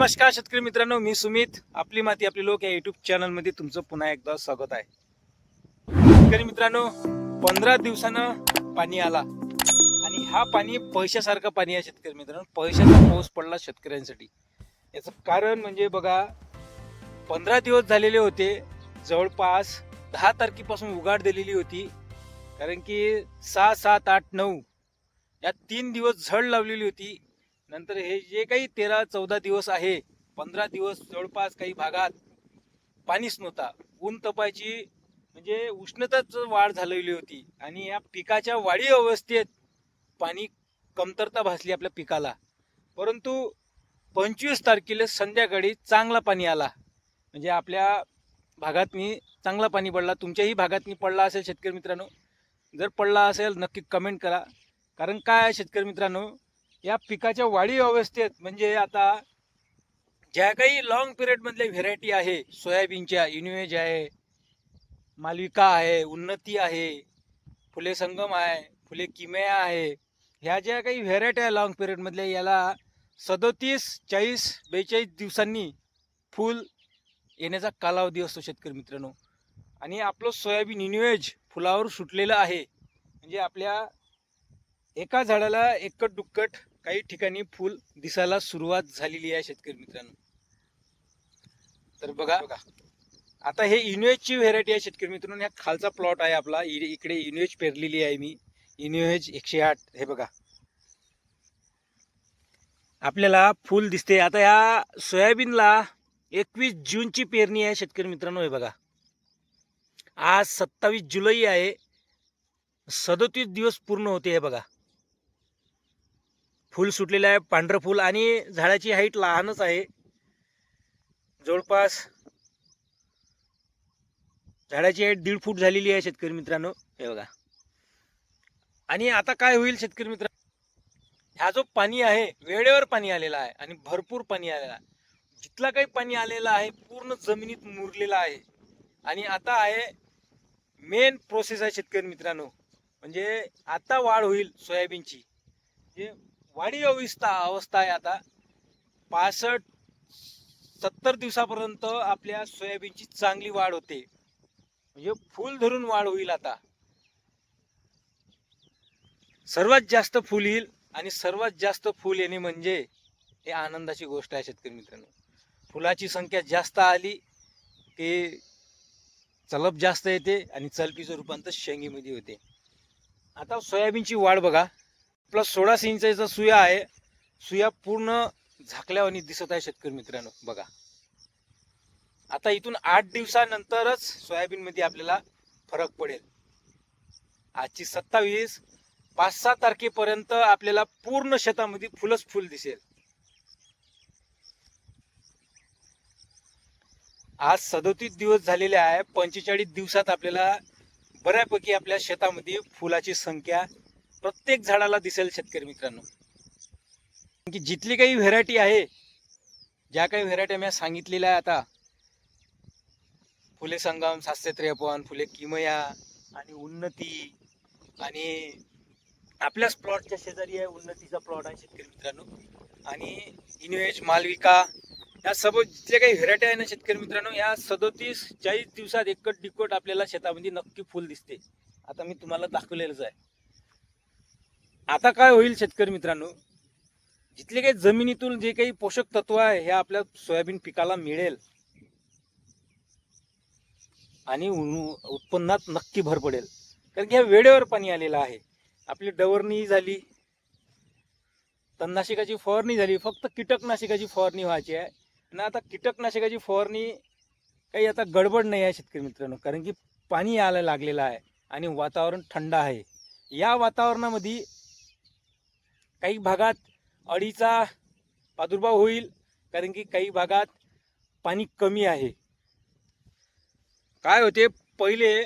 नमस्कार शेतकरी मित्रांनो मी सुमित. आपली माती आपली लोक या युट्यूब चॅनलमध्ये तुमचं पुन्हा एकदा स्वागत आहे. शेतकरी मित्रांनो पंधरा दिवसानं पाणी आला. आणि हा पाणी पैशासारखं पाणी आहे शेतकरी मित्रांनो. पैशाचा पाऊस पडला शेतकऱ्यांसाठी. याचं कारण म्हणजे बघा पंधरा दिवस झालेले होते. जवळपास दहा तारखेपासून उघाड दिलेली होती. कारण की सहा सात आठ नऊ या तीन दिवस झड लावलेली होती. नंतर हे जे काही तेरा चौदा दिवस आहे पंधरा दिवस जवळपास काही भागात पाणीच नव्हता. ऊन तपायची म्हणजे उष्णताच वाढ झालेली होती आणि या पिकाच्या वाढी अवस्थेत पाणी कमतरता भासली आपल्या पिकाला. परंतु पंचवीस तारखेला संध्याकाळी चांगला पाणी आला. म्हणजे आपल्या भागातनी चांगला पाणी पडला तुमच्याही भागातनी पडला असेल शेतकरी मित्रांनो. जर पडला असेल नक्की कमेंट करा. कारण काय शेतकरी मित्रांनो या पिकाच्या वाढी अवस्थेत म्हणजे आता ज्या काही लॉंग पिरियडमधल्या व्हेरायटी आहे सोयाबीनच्या युनिवेज आहे मालविका आहे उन्नती आहे फुले संगम आहे फुले किमया आहे ह्या ज्या काही व्हेरायटी आहे लॉंग पिरियडमधल्या याला सदोतीस चाळीस बेचाळीस दिवसांनी फूल येण्याचा कालावधी असतो शेतकरी मित्रांनो. आणि आपलं सोयाबीन इन्वेज फुलावर सुटलेलं आहे. म्हणजे आपल्या एका झाडाला एकट दुक्कट काही ठिकाणी फुल दिसायला सुरुवात झालेली आहे शेतकरी मित्रांनो. तर बघा आता हे इन्वेजची व्हेरायटी आहे शेतकरी मित्रांनो. ह्या खालचा प्लॉट आहे आपला. इकडे इन्वेज पेरलेली आहे मी. इन्वेज एकशे आठ. हे बघा. आपल्याला फुल दिसते. आता ह्या सोयाबीनला एकवीस जूनची पेरणी आहे शेतकरी मित्रांनो. हे बघा. आज सत्तावीस जुलै आहे. सदोतीस दिवस पूर्ण होते हे बघा. फूल सुटलेलं आहे पांढरं फूल आणि झाडाची हाईट लहानच आहे. जवळपास झाडाची हाईट दीड फूट झालेली आहे शेतकरी मित्रांनो हे बघा. आणि आता काय होईल शेतकरी मित्र ह्या जो पाणी आहे वेळेवर पाणी आलेला आहे आणि भरपूर पाणी आलेला आहे. जितला काही पाणी आलेला आहे पूर्ण जमिनीत मुरलेला आहे. आणि आता आहे मेन प्रोसेस आहे शेतकरी मित्रांनो. म्हणजे आता वाढ होईल सोयाबीनची. वाढीव अवस्था अवस्था आहे आता. पासष्ट सत्तर दिवसापर्यंत आपल्या सोयाबीनची चांगली वाढ होते. म्हणजे फूल धरून वाढ होईल आता. सर्वात जास्त फुल येईल आणि सर्वात जास्त फुल येणे म्हणजे हे आनंदाची गोष्ट आहे शेतकरी मित्रांनो. फुलाची संख्या जास्त आली की चलप जास्त येते आणि चलपीचं रूपांतर शेंगीमध्ये होते. आता सोयाबीनची वाढ बघा. प्लस सोळा इंचाचा सुया आहे. सुया पूर्ण झाकल्यावानी दिसत आहे शेतकरी मित्रांनो. बघा. आता इथून आठ दिवसानंतरच सोयाबीन मध्ये आपल्याला फरक पडेल. आजची सत्तावीस पाच सहा तारखेपर्यंत आपल्याला पूर्ण शेतामध्ये फुलच फुल दिसेल. आज सदोतीस दिवस झालेले आहे. पंचेचाळीस दिवसात आपल्याला बऱ्यापैकी आपल्या शेतामध्ये फुलाची संख्या प्रत्येक झाडाला दिसेल शेतकरी मित्रांनो. की जिथली काही व्हेरायटी आहे ज्या काही व्हेरायटी मी सांगितलेल्या आहे आता फुले संगम सातशे त्रेपन्न फुले किमया आणि उन्नती आणि आपल्याच प्लॉटच्या शेजारी आहे उन्नतीचा प्लॉट आहे शेतकरी मित्रांनो. आणि इनवेज मालविका या सर्व जिथल्या काही व्हेरायटी आहे ना शेतकरी मित्रांनो या सदोतीस चाळीस दिवसात एकट डिकट आपल्याला शेतामध्ये नक्की फुल दिसते. आता मी तुम्हाला दाखवलेलंच आहे. आता काय होईल शेतकरी मित्रांनो? जिथले काही जमिनीतून जे काही पोषक तत्व आहे हे आपल्या सोयाबीन पिकाला मिळेल. आणि उत्पन्नात नक्की भर पडेल. कारण की ह्या वेळेवर पाणी आलेलं आहे. आपली डवरणी झाली. तणनाशकाची फवारणी झाली. फक्त कीटकनाशकाची फवारणी व्हायची आहे. आणि आता कीटकनाशकाची फवारणी काही आता गडबड नाही आहे शेतकरी मित्रांनो. कारण की पाणी यायला लागलेलं आहे आणि वातावरण थंड आहे. या वातावरणामध्ये काही भागात अळीचा प्रादुर्भाव होईल कारण की काही भागात पाणी कमी आहे. काय होते? पहिले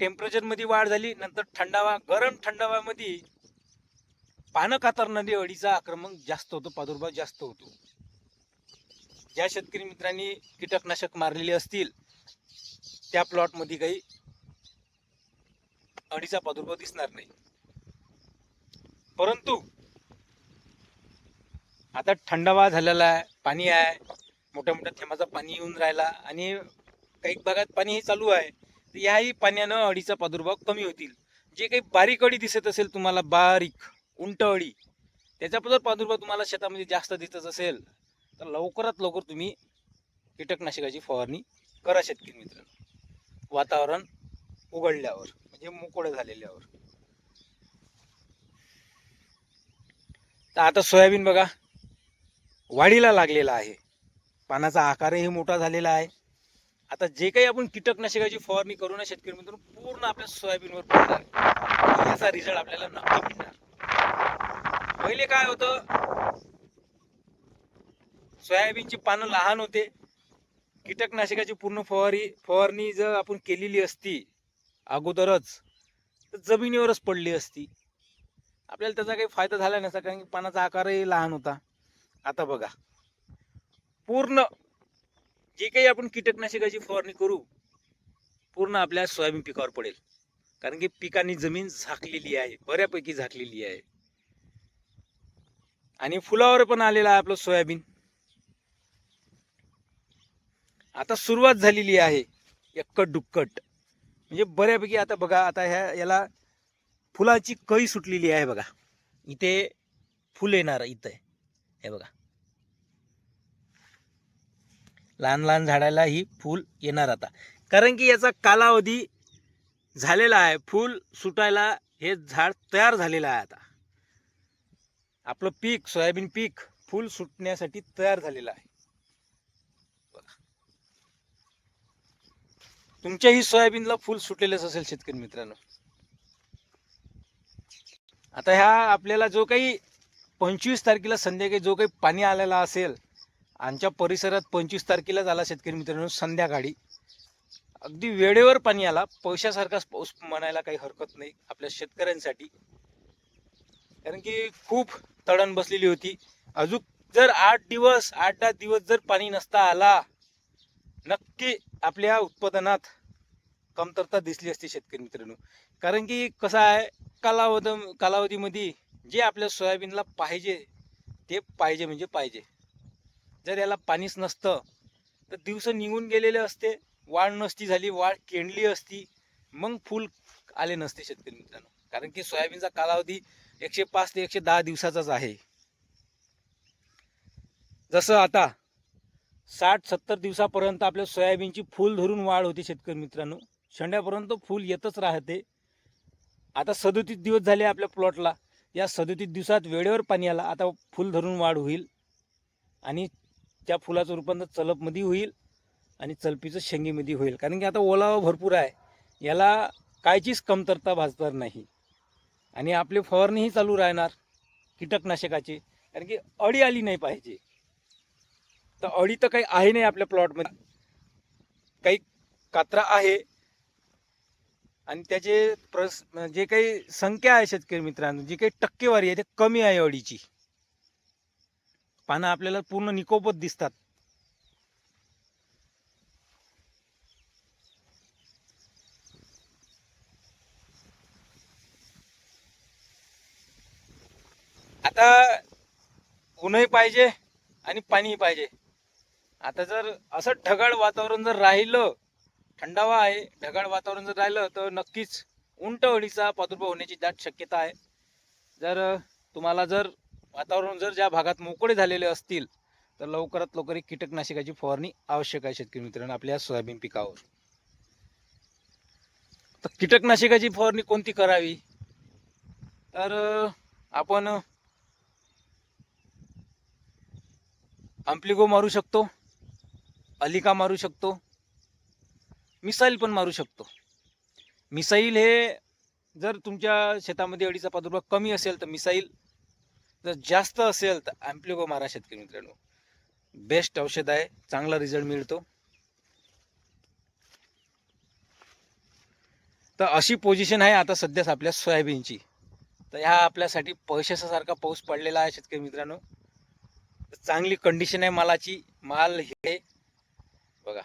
टेम्परेचरमध्ये वाढ झाली नंतर थंडावा गरम थंडावामध्ये पानं कातरणारी अळीचा आक्रमण जास्त होतो प्रादुर्भाव जास्त होतो. ज्या शेतकरी मित्रांनी कीटकनाशक मारलेले असतील त्या प्लॉटमध्ये काही अळीचा प्रादुर्भाव दिसणार नाही. परंतु आता थंडावा झालेला आहे पाणी आहे मोठ्या मोठ्या थेंबाचं पाणी येऊन राहिला आणि काही भागात पाणीही चालू आहे तर याही पाण्यानं अळीचा प्रादुर्भाव कमी होतील. जे काही बारीक अळी दिसत असेल तुम्हाला बारीक उंट अळी त्याच्याबद्दल प्रादुर्भाव तुम्हाला शेतामध्ये जास्त दिसत असेल तर लवकरात लवकर तुम्ही कीटकनाशकाची फवारणी करा शेतकरी मित्रांनो. वातावरण उघडल्यावर म्हणजे मोकळं झालेल्यावर. तर आता सोयाबीन बघा. वाढीला लागलेला आहे. पानाचा आकारही मोठा झालेला आहे. आता जे काही आपण कीटकनाशकाची फवारणी करू ना शेतकरी मित्रांनो पूर्ण आपल्या सोयाबीनवर पडणार याचा रिझल्ट आपल्याला नक्की मिळणार. पहिले काय होतं? सोयाबीनची पानं लहान होते. कीटकनाशकाची पूर्ण फवारी फवारणी जर आपण केलेली असती अगोदरच तर जमिनीवरच पडली असती. आपल्याला त्याचा काही फायदा झाला नसा कारण की पानाचा आकारही लहान होता. आता बघा. पूर्ण जे काही आपण कीटकनाशकाची फवारणी करू पूर्ण आपल्या सोयाबीन पिकावर पडेल. कारण की पिकांनी जमीन झाकलेली आहे बऱ्यापैकी झाकलेली आहे. आणि फुलावर पण आलेलं आहे आपलं सोयाबीन. आता सुरुवात झालेली आहे एक्कट दुक्कट म्हणजे बऱ्यापैकी आता बघा आता ह्या याला फुलाची कळी सुटलेली आहे बघा. इथे फुल येणार इथं. हे बघा. लहान लहान झाडाला ही फुल येणार आता. कारण की याचा कालावधी झालेला आहे. फुल सुटायला हे झाड तयार झालेलं आहे आता. आपलं पीक सोयाबीन पीक फुल सुटण्यासाठी तयार झालेलं आहे. बघा. तुमच्याही सोयाबीनला फुल सुटलेलंच असेल शेतकरी मित्रांनो. आता ह्या आपल्याला जो काही पंचवीस तारखेला संध्याकाळी जो काही पाणी आलेला असेल आमच्या परिसरात पंचवीस तारखेला झाला शेतकरी मित्रांनो संध्याकाळी. अगदी वेळेवर पाणी आला. पैशासारखाच पाऊस म्हणायला काही हरकत नाही आपल्या शेतकऱ्यांसाठी. कारण की खूप तडण बसलेली होती. अजून जर आठ दिवस आठ दहा दिवस जर पाणी नसता आला नक्की आपल्या उत्पादनात कमतरता दिसली असती शेतकरी मित्रांनो. कारण की कसं आहे कालावध कालावधीमध्ये जे आपल्या सोयाबीनला पाहिजे ते पाहिजे म्हणजे पाहिजे. जर याला पाणीच नसतं तर दिवस निघून गेलेले असते वाढ नसती झाली वाढ केंडली असती मग फूल आले नसते शेतकरी मित्रांनो. कारण की सोयाबीनचा कालावधी एकशे पाच ते एकशे दहा दिवसाचाच आहे. जसं आता साठ सत्तर दिवसापर्यंत आपल्या सोयाबीनची फूल धरून वाढ होते शेतकरी मित्रांनो. शेंड्यापर्यंत फूल येतच राहते. आता सदोतीस दिवस झाले आपल्या प्लॉटला. या सदोतीस दिवसात वेळेवर पाणी आला. आता फुल धरून वाढ होईल. आणि त्या फुलाचं रूपांतर चलपमध्ये होईल. आणि चलपीचं शेंगीमध्ये होईल. कारण की आता ओलावा भरपूर आहे. याला कायचीच कमतरता भासणार नाही. आणि आपले फवारणीही चालू राहणार. कीटकनाशकाची. कारण की अळी आली नाही पाहिजे. तर अळी तर काही आहे नाही आपल्या प्लॉटमध्ये. काही कात्रा आहे. आणि त्याचे प्रस जे काही संख्या आहे शेतकरी मित्रांनो जी काही टक्केवारी आहे ते कमी आहे अडीची पानं आपल्याला पूर्ण निकोपत दिसतात. आता ऊनही पाहिजे आणि पाणीही पाहिजे. आता जर असं ढगाळ वातावरण जर राहिलं थंडावा आहे ढगाळ वातावरण जर राहिलं तर नक्कीच उंट अळीचा प्रादुर्भाव होण्याची दाट शक्यता आहे. जर तुम्हाला जर वातावरण जर ज्या भागात मोकळे झालेले असतील तर लवकरात लवकर एक कीटकनाशकाची फवारणी आवश्यक आहे शेतकरी मित्रांनो आपल्या सोयाबीन पिकावर. तर कीटकनाशकाची फवारणी कोणती करावी? तर आपण आम्प्लिगो मारू शकतो अलिका मारू शकतो मिसाईल पण मारू शकतो. मिसाईल हे जर तुमच्या शेतामध्ये अडीचा प्रादुर्भाव कमी असेल तर मिसाईल जर जास्त असेल तर ॲम्प्लिगो मारा शेतकरी मित्रांनो. बेस्ट औषध आहे चांगला रिझल्ट मिळतो. तर अशी पोझिशन आहे आता सध्याच आपल्या सोयाबीनची. तर ह्या आपल्यासाठी पैशासारखा पाऊस पडलेला आहे शेतकरी मित्रांनो. चांगली कंडिशन आहे मालाची. माल हे बघा.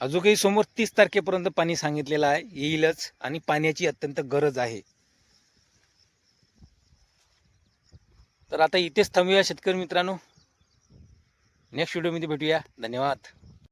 अजूनही समोर तीस तारखेपर्यंत पाणी सांगितलेलं आहे येईलच आणि पाण्याची अत्यंत गरज आहे. तर आता इथेच थांबूया शेतकरी मित्रांनो. नेक्स्ट व्हिडिओमध्ये भेटूया. धन्यवाद.